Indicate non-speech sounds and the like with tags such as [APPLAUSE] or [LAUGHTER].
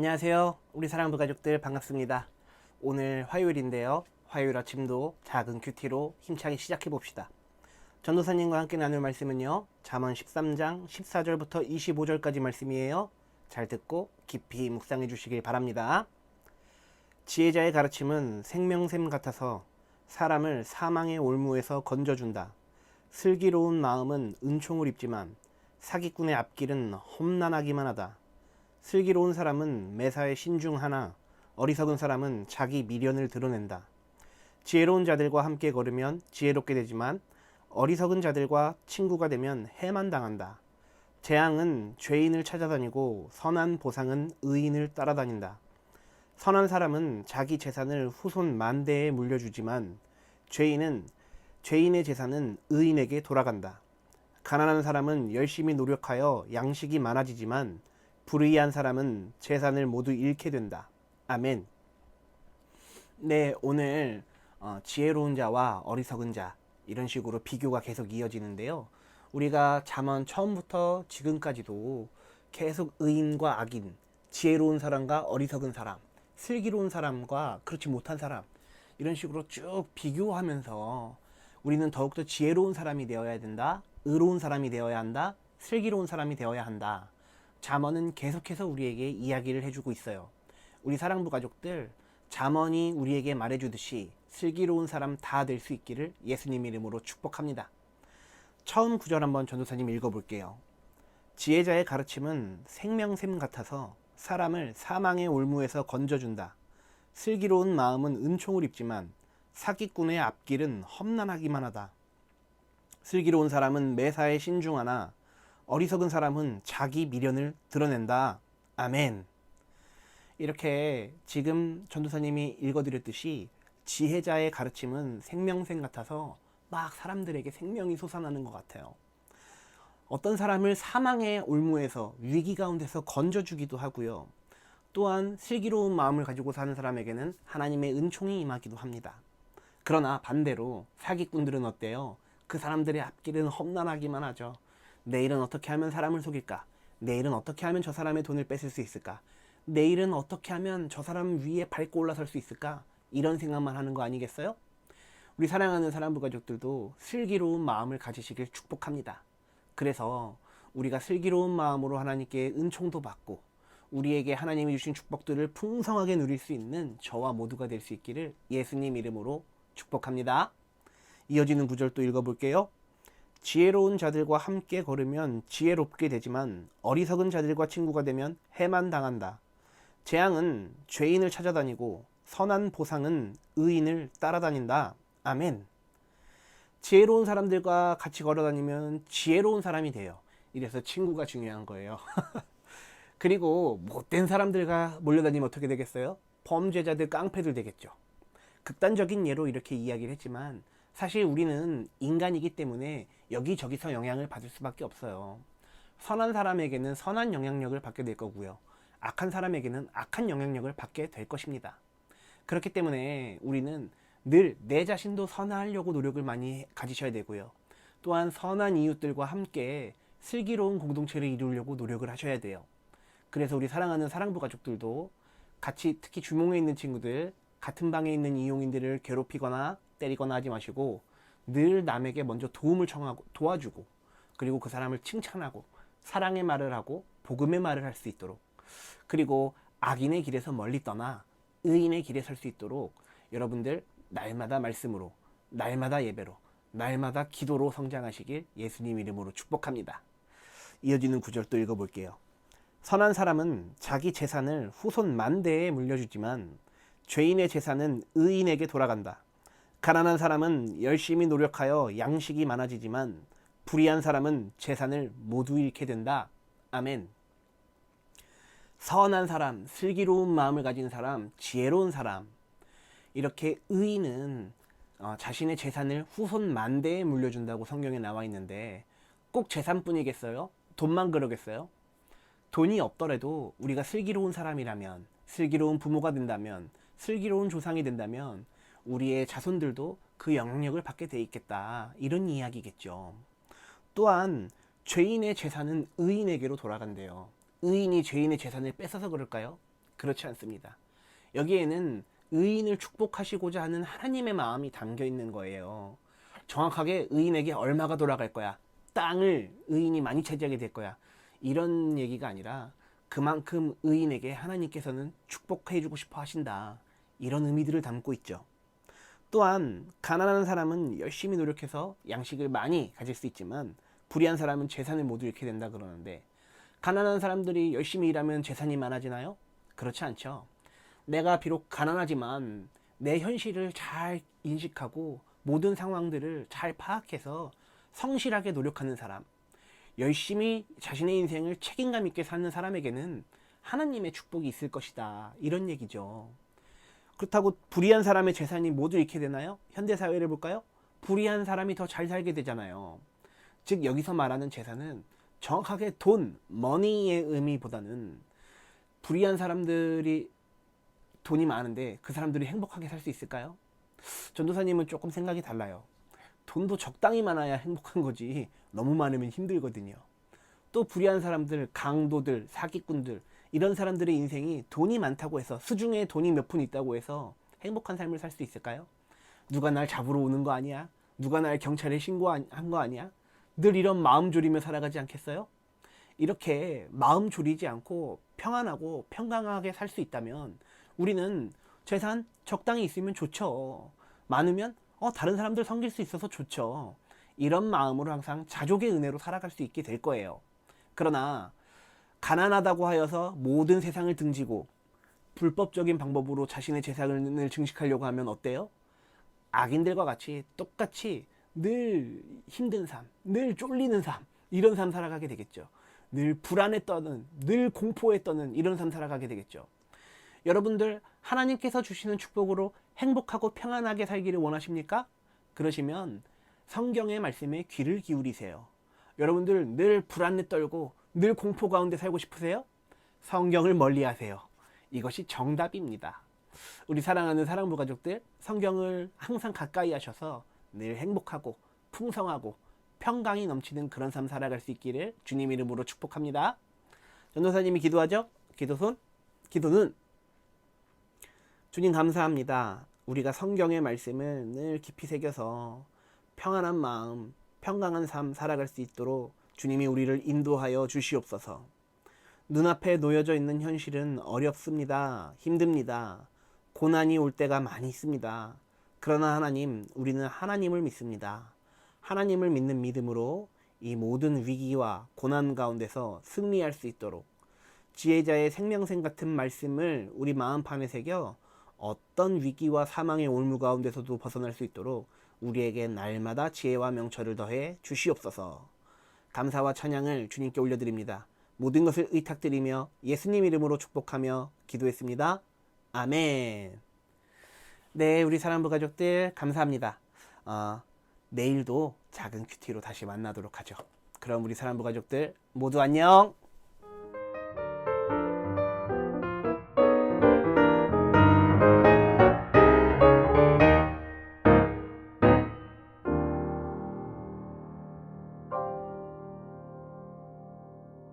안녕하세요. 우리 사랑부 가족들 반갑습니다. 오늘 화요일인데요. 화요일 아침도 작은 큐티로 힘차게 시작해 봅시다. 전도사님과 함께 나눌 말씀은요. 잠언 13장 14절부터 25절까지 말씀이에요. 잘 듣고 깊이 묵상해 주시길 바랍니다. 지혜자의 가르침은 생명샘 같아서 사람을 사망의 올무에서 건져준다. 슬기로운 마음은 은총을 입지만 사기꾼의 앞길은 험난하기만 하다. 슬기로운 사람은 매사에 신중하나 어리석은 사람은 자기 미련을 드러낸다. 지혜로운 자들과 함께 걸으면 지혜롭게 되지만 어리석은 자들과 친구가 되면 해만 당한다. 재앙은 죄인을 찾아다니고 선한 보상은 의인을 따라다닌다. 선한 사람은 자기 재산을 후손 만대에 물려주지만 죄인은 죄인의 재산은 의인에게 돌아간다. 가난한 사람은 열심히 노력하여 양식이 많아지지만 불의한 사람은 재산을 모두 잃게 된다. 아멘. 네, 오늘 어, 지혜로운 자와 어리석은 자 이런 식으로 비교가 계속 이어지는데요. 우리가 잠언 처음부터 지금까지도 계속 의인과 악인, 지혜로운 사람과 어리석은 사람, 슬기로운 사람과 그렇지 못한 사람 이런 식으로 쭉 비교하면서 우리는 더욱더 지혜로운 사람이 되어야 된다. 의로운 사람이 되어야 한다. 슬기로운 사람이 되어야 한다. 잠언은 계속해서 우리에게 이야기를 해주고 있어요. 우리 사랑부 가족들, 잠언이 우리에게 말해주듯이 슬기로운 사람 다 될 수 있기를 예수님 이름으로 축복합니다. 처음 구절 한번 전도사님 읽어볼게요. 지혜자의 가르침은 생명샘 같아서 사람을 사망의 올무에서 건져준다. 슬기로운 마음은 은총을 입지만 사기꾼의 앞길은 험난하기만 하다. 슬기로운 사람은 매사에 신중하나 어리석은 사람은 자기 미련을 드러낸다. 아멘. 이렇게 지금 전도사님이 읽어드렸듯이 지혜자의 가르침은 생명샘 같아서 막 사람들에게 생명이 솟아나는 것 같아요. 어떤 사람을 사망의 올무에서 위기 가운데서 건져주기도 하고요. 또한 슬기로운 마음을 가지고 사는 사람에게는 하나님의 은총이 임하기도 합니다. 그러나 반대로 사기꾼들은 어때요? 그 사람들의 앞길은 험난하기만 하죠. 내일은 어떻게 하면 사람을 속일까? 내일은 어떻게 하면 저 사람의 돈을 뺏을 수 있을까? 내일은 어떻게 하면 저 사람 위에 밟고 올라설 수 있을까? 이런 생각만 하는 거 아니겠어요? 우리 사랑하는 사랑부 가족들도 슬기로운 마음을 가지시길 축복합니다. 그래서 우리가 슬기로운 마음으로 하나님께 은총도 받고 우리에게 하나님이 주신 축복들을 풍성하게 누릴 수 있는 저와 모두가 될 수 있기를 예수님 이름으로 축복합니다. 이어지는 구절 또 읽어볼게요. 지혜로운 자들과 함께 걸으면 지혜롭게 되지만 어리석은 자들과 친구가 되면 해만 당한다. 재앙은 죄인을 찾아다니고 선한 보상은 의인을 따라다닌다. 아멘. 지혜로운 사람들과 같이 걸어다니면 지혜로운 사람이 돼요. 이래서 친구가 중요한 거예요. [LAUGHS] 그리고 못된 사람들과 몰려다니면 어떻게 되겠어요? 범죄자들, 깡패들 되겠죠. 극단적인 예로 이렇게 이야기를 했지만 사실 우리는 인간이기 때문에 여기저기서 영향을 받을 수밖에 없어요. 선한 사람에게는 선한 영향력을 받게 될 거고요. 악한 사람에게는 악한 영향력을 받게 될 것입니다. 그렇기 때문에 우리는 늘 내 자신도 선하려고 노력을 많이 가지셔야 되고요. 또한 선한 이웃들과 함께 슬기로운 공동체를 이루려고 노력을 하셔야 돼요. 그래서 우리 사랑하는 사랑부 가족들도 같이 특히 주몽에 있는 친구들, 같은 방에 있는 이용인들을 괴롭히거나 때리거나 하지 마시고 늘 남에게 먼저 도움을 청하고 도와주고 그리고 그 사람을 칭찬하고 사랑의 말을 하고 복음의 말을 할 수 있도록 그리고 악인의 길에서 멀리 떠나 의인의 길에 설 수 있도록 여러분들 날마다 말씀으로 날마다 예배로 날마다 기도로 성장하시길 예수님 이름으로 축복합니다. 이어지는 구절 또 읽어볼게요. 선한 사람은 자기 재산을 후손 만대에 물려주지만 죄인의 재산은 의인에게 돌아간다. 가난한 사람은 열심히 노력하여 양식이 많아지지만 불의한 사람은 재산을 모두 잃게 된다. 아멘. 선한 사람, 슬기로운 마음을 가진 사람, 지혜로운 사람. 이렇게 의인은 어, 자신의 재산을 후손 만대에 물려준다고 성경에 나와 있는데 꼭 재산뿐이겠어요? 돈만 그러겠어요? 돈이 없더라도 우리가 슬기로운 사람이라면, 슬기로운 부모가 된다면, 슬기로운 조상이 된다면 우리의 자손들도 그 영향력을 받게 돼 있겠다. 이런 이야기겠죠. 또한 죄인의 재산은 의인에게로 돌아간대요. 의인이 죄인의 재산을 뺏어서 그럴까요? 그렇지 않습니다. 여기에는 의인을 축복하시고자 하는 하나님의 마음이 담겨 있는 거예요. 정확하게 의인에게 얼마가 돌아갈 거야. 땅을 의인이 많이 차지하게 될 거야. 이런 얘기가 아니라 그만큼 의인에게 하나님께서는 축복해 주고 싶어 하신다. 이런 의미들을 담고 있죠. 또한 가난한 사람은 열심히 노력해서 양식을 많이 가질 수 있지만 불의한 사람은 재산을 모두 잃게 된다 그러는데 가난한 사람들이 열심히 일하면 재산이 많아지나요? 그렇지 않죠. 내가 비록 가난하지만 내 현실을 잘 인식하고 모든 상황들을 잘 파악해서 성실하게 노력하는 사람, 열심히 자신의 인생을 책임감 있게 사는 사람에게는 하나님의 축복이 있을 것이다. 이런 얘기죠. 그렇다고 불의한 사람의 재산이 모두 잃게 되나요? 현대 사회를 볼까요? 불의한 사람이 더 잘 살게 되잖아요. 즉 여기서 말하는 재산은 정확하게 돈, 머니의 의미보다는 불의한 사람들이 돈이 많은데 그 사람들이 행복하게 살 수 있을까요? 전도사님은 조금 생각이 달라요. 돈도 적당히 많아야 행복한 거지 너무 많으면 힘들거든요. 또 불의한 사람들, 강도들, 사기꾼들 이런 사람들의 인생이 돈이 많다고 해서 수중에 돈이 몇 푼 있다고 해서 행복한 삶을 살 수 있을까요? 누가 날 잡으러 오는 거 아니야? 누가 날 경찰에 신고한 거 아니야? 늘 이런 마음 졸이며 살아가지 않겠어요? 이렇게 마음 졸이지 않고 평안하고 평강하게 살 수 있다면 우리는 재산 적당히 있으면 좋죠. 많으면 어, 다른 사람들 섬길 수 있어서 좋죠. 이런 마음으로 항상 자족의 은혜로 살아갈 수 있게 될 거예요. 그러나 가난하다고 하여서 모든 세상을 등지고 불법적인 방법으로 자신의 재산을 증식하려고 하면 어때요? 악인들과 같이 똑같이 늘 힘든 삶, 늘 쫄리는 삶, 이런 삶 살아가게 되겠죠. 늘 불안에 떠는, 늘 공포에 떠는 이런 삶 살아가게 되겠죠. 여러분들 하나님께서 주시는 축복으로 행복하고 평안하게 살기를 원하십니까? 그러시면 성경의 말씀에 귀를 기울이세요. 여러분들 늘 불안에 떨고 늘 공포 가운데 살고 싶으세요? 성경을 멀리 하세요. 이것이 정답입니다. 우리 사랑하는 사랑부 가족들, 성경을 항상 가까이 하셔서 늘 행복하고 풍성하고 평강이 넘치는 그런 삶 살아갈 수 있기를 주님 이름으로 축복합니다. 전도사님이 기도하죠? 기도손? 기도는 주님 감사합니다. 우리가 성경의 말씀을 늘 깊이 새겨서 평안한 마음, 평강한 삶 살아갈 수 있도록 주님이 우리를 인도하여 주시옵소서. 눈앞에 놓여져 있는 현실은 어렵습니다. 힘듭니다. 고난이 올 때가 많이 있습니다. 그러나 하나님, 우리는 하나님을 믿습니다. 하나님을 믿는 믿음으로 이 모든 위기와 고난 가운데서 승리할 수 있도록 지혜자의 생명생 같은 말씀을 우리 마음판에 새겨 어떤 위기와 사망의 올무 가운데서도 벗어날 수 있도록 우리에게 날마다 지혜와 명철을 더해 주시옵소서. 감사와 찬양을 주님께 올려드립니다. 모든 것을 의탁드리며 예수님 이름으로 축복하며 기도했습니다. 아멘. 네, 우리 사랑부 가족들 감사합니다. 어, 내일도 작은 큐티로 다시 만나도록 하죠. 그럼 우리 사랑부 가족들 모두 안녕.